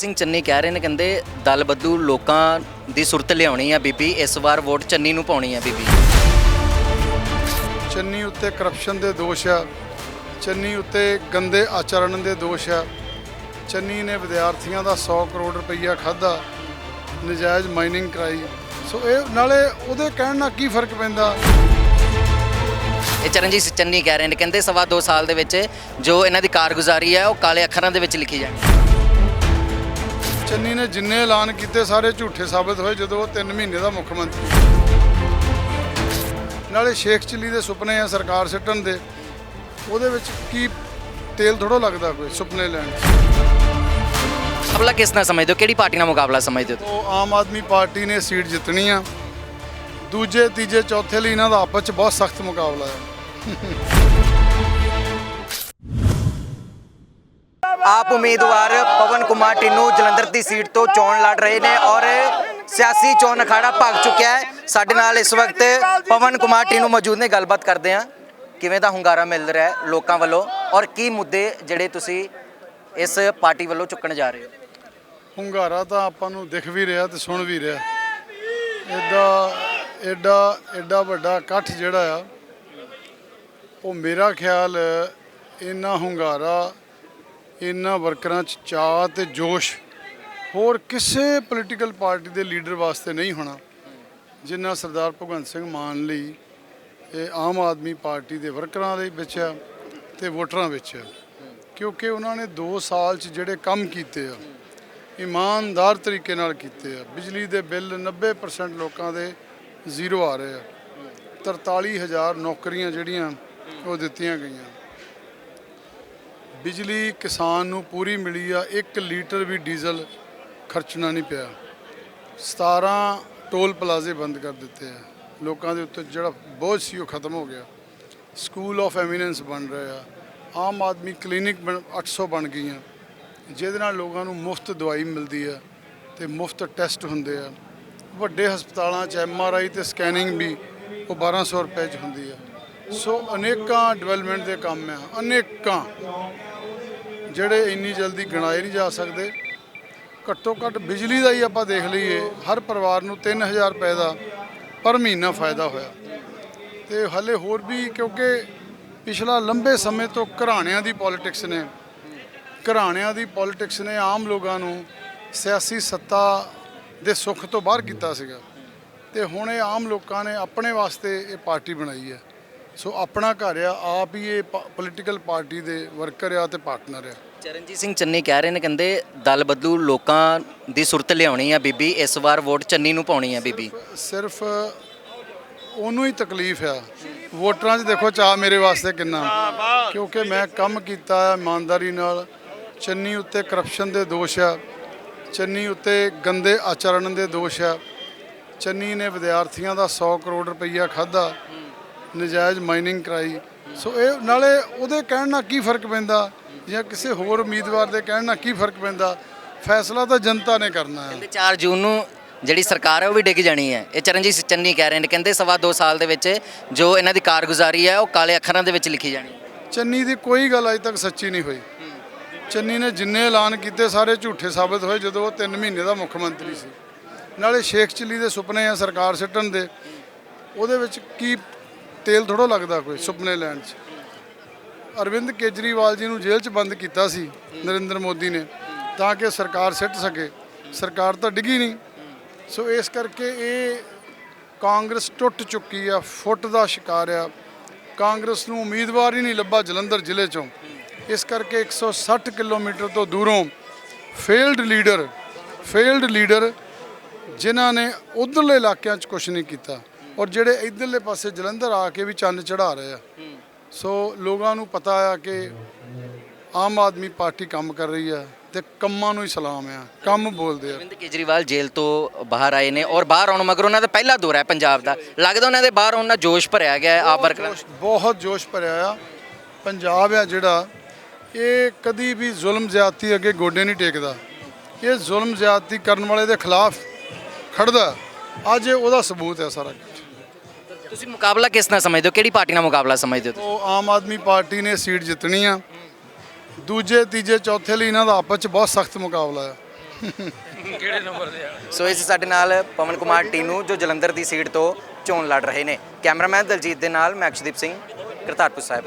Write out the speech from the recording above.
ਸਿੰਘ ਚੰਨੀ ਕਹਿ ਰਹੇ ਨੇ ਕਹਿੰਦੇ ਦਲ ਬੱਦੂ ਲੋਕਾਂ ਦੀ ਸੁਰਤ ਲਿਆਉਣੀ ਆ ਬੀਬੀ ਇਸ ਵਾਰ ਵੋਟ ਚੰਨੀ ਨੂੰ ਪਾਉਣੀ ਆ ਬੀਬੀ। ਚੰਨੀ ਉੱਤੇ ਕਰਪਸ਼ਨ ਦੇ ਦੋਸ਼ ਆ ਚੰਨੀ ਉੱਤੇ ਗੰਦੇ ਆਚਰਣ ਦੇ ਦੋਸ਼ ਆ। ਚੰਨੀ ਨੇ ਵਿਦਿਆਰਥੀਆਂ ਦਾ 100 ਕਰੋੜ ਰੁਪਈਆ ਖਾਦਾ ਨਜਾਇਜ਼ ਮਾਈਨਿੰਗ ਕਰਾਈ। ਸੋ ਇਹ ਨਾਲੇ ਉਹਦੇ ਕਹਿਣ ਨਾਲ ਕੀ ਫ਼ਰਕ ਪੈਂਦਾ? ਇਹ ਚਰਨਜੀਤ ਚੰਨੀ ਕਹਿ ਰਹੇ ਨੇ ਕਹਿੰਦੇ ਸਵਾ ਦੋ ਸਾਲ ਦੇ ਵਿੱਚ ਜੋ ਇਹਨਾਂ ਦੀ ਕਾਰਗੁਜ਼ਾਰੀ ਹੈ ਉਹ ਕਾਲੇ ਅੱਖਰਾਂ ਦੇ ਵਿੱਚ ਲਿਖੀ ਜਾਣੀ। ਚੰਨੀ ਨੇ ਜਿੰਨੇ ਐਲਾਨ ਕੀਤੇ ਸਾਰੇ ਝੂਠੇ ਸਾਬਤ ਹੋਏ ਜਦੋਂ ਉਹ 3 ਮਹੀਨੇ ਦਾ ਮੁੱਖ ਮੰਤਰੀ। ਨਾਲੇ ਸ਼ੇਖ ਚਿੱਲੀ ਦੇ ਸੁਪਨੇ ਆ ਸਰਕਾਰ ਸਿੱਟਣ ਦੇ ਉਹਦੇ ਵਿੱਚ ਕੀ ਤੇਲ ਥੋੜੋ ਲੱਗਦਾ ਕੋਈ ਸੁਪਨੇ ਲੈਣ। ਮੁਕਾਬਲਾ ਕਿਸ ਨਾਲ ਸਮਝਦੇ ਹੋ ਕਿਹੜੀ ਪਾਰਟੀ ਨਾਲ ਮੁਕਾਬਲਾ ਸਮਝਦੇ ਹੋ ਉਹ ਆਮ ਆਦਮੀ ਪਾਰਟੀ ਨੇ ਸੀਟ ਜਿੱਤਣੀ ਆ ਦੂਜੇ ਤੀਜੇ ਚੌਥੇ ਲਈ ਇਹਨਾਂ ਦਾ ਆਪਸ 'ਚ ਬਹੁਤ ਸਖਤ ਮੁਕਾਬਲਾ ਹੈ ਆਪ ਉਮੀਦਵਾਰ ਪਵਨ ਕੁਮਾਰ ਟਿੰਨੂ ਜਲੰਧਰ ਦੀ ਸੀਟ ਤੋਂ ਚੋਣ ਲੜ ਰਹੇ ਨੇ ਔਰ ਸਿਆਸੀ ਚੋਣ ਅਖਾੜਾ ਭਾਗ ਚੁੱਕਿਆ ਹੈ। ਸਾਡੇ ਨਾਲ ਇਸ ਵਕਤ ਪਵਨ ਕੁਮਾਰ ਟਿੰਨੂ ਮੌਜੂਦ ਨੇ। ਗੱਲਬਾਤ ਕਰਦੇ ਹਾਂ। ਕਿਵੇਂ ਦਾ ਹੁੰਗਾਰਾ ਮਿਲ ਰਿਹਾ ਹੈ ਲੋਕਾਂ ਵੱਲੋਂ ਔਰ ਕੀ ਮੁੱਦੇ ਜਿਹੜੇ ਤੁਸੀਂ ਇਸ ਪਾਰਟੀ ਵੱਲੋਂ ਚੁੱਕਣ ਜਾ ਰਹੇ ਹੋ? ਹੁੰਗਾਰਾ ਤਾਂ ਆਪਾਂ ਨੂੰ ਦਿਖ ਵੀ ਰਿਹਾ ਤੇ ਸੁਣ ਵੀ ਰਿਹਾ। ਐਡਾ ਐਡਾ ਐਡਾ ਵੱਡਾ ਇਕੱਠ ਜਿਹੜਾ ਆ, ਉਹ ਮੇਰਾ ਖਿਆਲ, ਇੰਨਾ ਹੁੰਗਾਰਾ ਇਹਨਾਂ ਵਰਕਰਾਂ 'ਚ ਚਾਅ ਤੇ ਜੋਸ਼ ਹੋਰ ਕਿਸੇ ਪੋਲੀਟੀਕਲ ਪਾਰਟੀ ਦੇ ਲੀਡਰ ਵਾਸਤੇ ਨਹੀਂ ਹੋਣਾ, ਜਿੰਨਾ ਸਰਦਾਰ ਭਗਵੰਤ ਸਿੰਘ ਮਾਨ ਲਈ ਇਹ ਆਮ ਆਦਮੀ ਪਾਰਟੀ ਦੇ ਵਰਕਰਾਂ ਦੇ ਵਿੱਚ ਆ ਤੇ ਵੋਟਰਾਂ ਵਿੱਚ ਆ। ਕਿਉਂਕਿ ਉਹਨਾਂ ਨੇ 2 ਸਾਲ 'ਚ ਜਿਹੜੇ ਕੰਮ ਕੀਤੇ ਆ, ਇਮਾਨਦਾਰ ਤਰੀਕੇ ਨਾਲ ਕੀਤੇ ਆ, ਬਿਜਲੀ ਦੇ ਬਿੱਲ 90% ਲੋਕਾਂ ਦੇ ਜ਼ੀਰੋ ਆ ਰਹੇ ਆ 43000 ਨੌਕਰੀਆਂ ਜਿਹੜੀਆਂ ਉਹ ਦਿੱਤੀਆਂ ਗਈਆਂ। ਬਿਜਲੀ ਕਿਸਾਨ ਨੂੰ ਪੂਰੀ ਮਿਲੀ ਆ 1 ਲੀਟਰ ਵੀ ਡੀਜ਼ਲ ਖਰਚਣਾ ਨਹੀਂ ਪਿਆ। 17 ਟੋਲ ਪਲਾਜ਼ੇ ਬੰਦ ਕਰ ਦਿੱਤੇ ਆ। ਲੋਕਾਂ ਦੇ ਉੱਤੇ ਜਿਹੜਾ ਬੋਝ ਸੀ ਉਹ ਖਤਮ ਹੋ ਗਿਆ। ਸਕੂਲ ਆਫ ਐਮੀਨੈਂਸ ਬਣ ਰਿਹਾ ਆਮ ਆਦਮੀ ਕਲੀਨਿਕ ਬਣ- 800 ਬਣ ਗਈਆਂ। ਜਿਹਦੇ ਨਾਲ ਲੋਕਾਂ ਨੂੰ ਮੁਫਤ ਦਵਾਈ ਮਿਲਦੀ ਆ ਤੇ ਮੁਫਤ ਟੈਸਟ ਹੁੰਦੇ ਆ। ਵੱਡੇ ਹਸਪਤਾਲਾਂ 'ਚ ਐਮ ਆਰ ਆਈ ਤੇ ਸਕੈਨਿੰਗ ਵੀ ਉਹ 1200 ਰੁਪਏ 'ਚ ਹੁੰਦੀ ਆ। ਸੋ ਅਨੇਕਾਂ ਡਿਵੈਲਪਮੈਂਟ ਦੇ ਕੰਮ ਆ। ਅਨੇਕਾਂ। ਜਿਹੜੇ ਇੰਨੀ ਜਲਦੀ ਗਿਣਾਏ ਨਹੀਂ ਜਾ ਸਕਦੇ, ਘੱਟੋ ਘੱਟ ਬਿਜਲੀ ਦਾ ਹੀ ਆਪਾਂ ਦੇਖ ਲਈਏ, ਹਰ ਪਰਿਵਾਰ ਨੂੰ 3000 ਰੁਪਏ ਦਾ ਪਰ ਮਹੀਨਾ ਫਾਇਦਾ ਹੋਇਆ। ਤੇ ਹਲੇ ਹੋਰ ਵੀ ਕਿਉਂਕਿ ਪਿਛਲਾ ਲੰਬੇ ਸਮੇਂ ਤੋਂ ਘਰਾਣਿਆਂ ਦੀ ਪੋਲਿਟਿਕਸ ਨੇ, ਘਰਾਣਿਆਂ ਦੀ ਪੋਲਿਟਿਕਸ ਨੇ ਆਮ ਲੋਕਾਂ ਨੂੰ ਸਿਆਸੀ ਸੱਤਾ ਦੇ ਸੁੱਖ ਤੋਂ ਬਾਹਰ ਕੀਤਾ ਸੀਗਾ। ਤੇ ਹੁਣ ਇਹ ਆਮ ਲੋਕਾਂ ਨੇ ਆਪਣੇ ਵਾਸਤੇ ਇਹ ਪਾਰਟੀ ਬਣਾਈ ਹੈ। ਸੋ ਆਪਣਾ ਘਰ ਆ ਆਪ ਹੀ ਇਹ ਪੋਲੀਟੀਕਲ ਪਾਰਟੀ ਦੇ ਵਰਕਰ ਆ ਤੇ ਪਾਰਟਨਰ ਆ। ਚਰਨਜੀਤ ਸਿੰਘ ਚੰਨੀ ਕਹਿ ਰਹੇ ਨੇ ਕਹਿੰਦੇ ਦਲ ਬੱਦੂ ਲੋਕਾਂ ਦੀ ਸੁਰਤ ਲਿਆਉਣੀ ਆ ਬੀਬੀ ਇਸ ਵਾਰ ਵੋਟ ਚੰਨੀ ਨੂੰ ਪਾਉਣੀ ਆ ਬੀਬੀ। ਸਿਰਫ ਉਹਨੂੰ ਹੀ ਤਕਲੀਫ ਆ। ਵੋਟਰਾਂ 'ਚ ਦੇਖੋ ਚਾਹ ਮੇਰੇ ਵਾਸਤੇ ਕਿੰਨਾ। ਕਿਉਂਕਿ ਮੈਂ ਕੰਮ ਕੀਤਾ ਹੈ ਇਮਾਨਦਾਰੀ ਨਾਲ ਚੰਨੀ ਉੱਤੇ ਕਰਪਸ਼ਨ ਦੇ ਦੋਸ਼ ਆ ਚੰਨੀ ਉੱਤੇ ਗੰਦੇ ਆਚਰਣ ਦੇ ਦੋਸ਼ ਆ ਚੰਨੀ ਨੇ ਵਿਦਿਆਰਥੀਆਂ ਦਾ 100 ਕਰੋੜ ਰੁਪਈਆ ਖਾਦਾ ਨਜਾਇਜ਼ ਮਾਈਨਿੰਗ ਕਰਾਈ। ਸੋ ਇਹ ਨਾਲੇ ਉਹਦੇ ਕਹਿਣ ਨਾਲ ਕੀ ਫ਼ਰਕ ਪੈਂਦਾ? ਜਾਂ ਕਿਸੇ ਹੋਰ ਉਮੀਦਵਾਰ ਦੇ ਕਹਿਣ ਨਾਲ ਕੀ ਫ਼ਰਕ ਪੈਂਦਾ? ਫੈਸਲਾ ਤਾਂ ਜਨਤਾ ਨੇ ਕਰਨਾ ਹੈ। ਕਹਿੰਦੇ 4 ਜੂਨ ਨੂੰ ਜਿਹੜੀ ਸਰਕਾਰ ਹੈ ਉਹ ਵੀ ਡਿੱਗ ਜਾਣੀ ਹੈ। ਇਹ ਚਰਨਜੀਤ ਚੰਨੀ ਕਹਿ ਰਹੇ ਨੇ। ਕਹਿੰਦੇ ਸਵਾ ਦੋ ਸਾਲ ਦੇ ਵਿੱਚ ਜੋ ਇਹਨਾਂ ਦੀ ਕਾਰਗੁਜ਼ਾਰੀ ਹੈ ਉਹ ਕਾਲੇ ਅੱਖਰਾਂ ਦੇ ਵਿੱਚ ਲਿਖੀ ਜਾਣੀ ਹੈ। ਚੰਨੀ ਦੀ ਕੋਈ ਗੱਲ ਅਜੇ ਤੱਕ ਸੱਚੀ ਨਹੀਂ ਹੋਈ। ਚੰਨੀ ਨੇ ਜਿੰਨੇ ਐਲਾਨ ਕੀਤੇ ਸਾਰੇ ਝੂਠੇ ਸਾਬਤ ਹੋਏ ਜਦੋਂ ਉਹ 3 ਮਹੀਨੇ ਦਾ ਮੁੱਖ ਮੰਤਰੀ ਸੀ। ਨਾਲੇ ਸ਼ੇਖ ਚਿੱਲੀ ਦੇ ਸੁਪਨੇ ਆ ਸਰਕਾਰ ਸਿੱਟਣ ਦੇ। ਉਹਦੇ ਵਿੱਚ ਕੀ ਤੇਲ ਥੋੜੋ ਲੱਗਦਾ ਕੋਈ ਸੁਪਨੇ ਲੈਣ 'ਚ। ਅਰਵਿੰਦ ਕੇਜਰੀਵਾਲ ਜੀ ਨੂੰ ਜੇਲ੍ਹ 'ਚ ਬੰਦ ਕੀਤਾ ਸੀ, ਨਰਿੰਦਰ ਮੋਦੀ ਨੇ, ਤਾਂ ਕਿ ਸਰਕਾਰ ਸਿੱਟ ਸਕੇ। ਸਰਕਾਰ ਤਾਂ ਡਿੱਗੀ ਨਹੀਂ। ਸੋ ਇਸ ਕਰਕੇ ਇਹ ਕਾਂਗਰਸ ਟੁੱਟ ਚੁੱਕੀ ਆ, ਫੁੱਟ ਦਾ ਸ਼ਿਕਾਰ ਆ। ਕਾਂਗਰਸ ਨੂੰ ਉਮੀਦਵਾਰ ਹੀ ਨਹੀਂ ਲੱਭਾ ਜਲੰਧਰ ਜ਼ਿਲ੍ਹੇ ਚੋਂ। ਇਸ ਕਰਕੇ 160 ਕਿਲੋਮੀਟਰ ਤੋਂ ਦੂਰੋਂ ਫੇਲਡ ਲੀਡਰ ਫੇਲਡ ਲੀਡਰ ਜਿਨ੍ਹਾਂ ਨੇ ਉਧਰਲੇ ਇਲਾਕਿਆਂ 'ਚ ਕੁਝ ਨਹੀਂ ਕੀਤਾ। ਔਰ ਜਿਹੜੇ ਇਧਰਲੇ ਪਾਸੇ ਜਲੰਧਰ ਆ ਕੇ ਵੀ ਚੰਨ ਚੜਾ ਰਹੇ ਆ। ਸੋ ਲੋਕਾਂ ਨੂੰ ਪਤਾ ਆ ਕਿ ਆਮ ਆਦਮੀ ਪਾਰਟੀ ਕੰਮ ਕਰ ਰਹੀ ਆ ਤੇ ਕੰਮਾਂ ਨੂੰ ਹੀ ਸਲਾਮ ਆ ਕੰਮ ਬੋਲਦੇ ਆ। ਅਰਵਿੰਦ ਕੇਜਰੀਵਾਲ ਜੇਲ੍ਹ ਤੋਂ ਬਾਹਰ ਆਏ ਨੇ ਔਰ ਬਾਹਰ ਆਉਣ ਮਗਰ ਉਹਨਾਂ ਦਾ ਪਹਿਲਾ ਦੌਰਾ ਹੈ ਪੰਜਾਬ ਦਾ। ਲੱਗਦਾ ਉਹਨਾਂ ਦੇ ਬਾਹਰ ਉਹਨਾਂ ਜੋਸ਼ ਭਰਿਆ ਗਿਆ ਹੈ ਆਪ ਵਰਕਰਾਂ ਜੋਸ਼- ਬਹੁਤ ਜੋਸ਼ ਭਰਿਆ ਆ। ਪੰਜਾਬ ਆ ਜਿਹੜਾ ਇਹ ਕਦੀ ਵੀ ਜ਼ੁਲਮ ਜ਼ਿਆਦਤੀ ਅੱਗੇ ਗੋਡੇ ਨਹੀਂ ਟੇਕਦਾ। ਇਹ ਜ਼ੁਲਮ ਜ਼ਿਆਦਤੀ ਕਰਨ ਵਾਲੇ ਦੇ ਖਿਲਾਫ ਖੜਦਾ ਅੱਜ ਇਹ ਉਹਦਾ ਸਬੂਤ ਹੈ ਸਾਰਾ ਕੁਝ ਤੁਸੀਂ ਮੁਕਾਬਲਾ ਕਿਸ ਨਾਲ ਸਮਝਦੇ ਹੋ? ਕਿਹੜੀ ਪਾਰਟੀ ਨਾਲ ਮੁਕਾਬਲਾ ਸਮਝਦੇ ਹੋ ਉਹ ਆਮ ਆਦਮੀ ਪਾਰਟੀ ਨੇ ਸੀਟ ਜਿੱਤਣੀ ਆ। ਦੂਜੇ ਤੀਜੇ ਚੌਥੇ ਲਈ ਇਹਨਾਂ ਦਾ ਆਪਸ 'ਚ ਬਹੁਤ ਸਖਤ ਮੁਕਾਬਲਾ ਹੈ ਕਿਹੜੇ ਨੰਬਰ ਦੇ ਆ? ਸੋ ਇਸ ਸਾਡੇ ਨਾਲ ਪਵਨ ਕੁਮਾਰ ਟੀਨੂ ਜੋ ਜਲੰਧਰ ਦੀ ਸੀਟ ਤੋਂ ਚੋਣ ਲੜ ਰਹੇ ਨੇ। ਕੈਮਰਾਮੈਨ ਦਲਜੀਤ ਦੇ ਨਾਲ ਮੈਂ ਅਕਸ਼ਦੀਪ ਸਿੰਘ ਕਰਤਾਰਪੁਰ ਸਾਹਿਬ।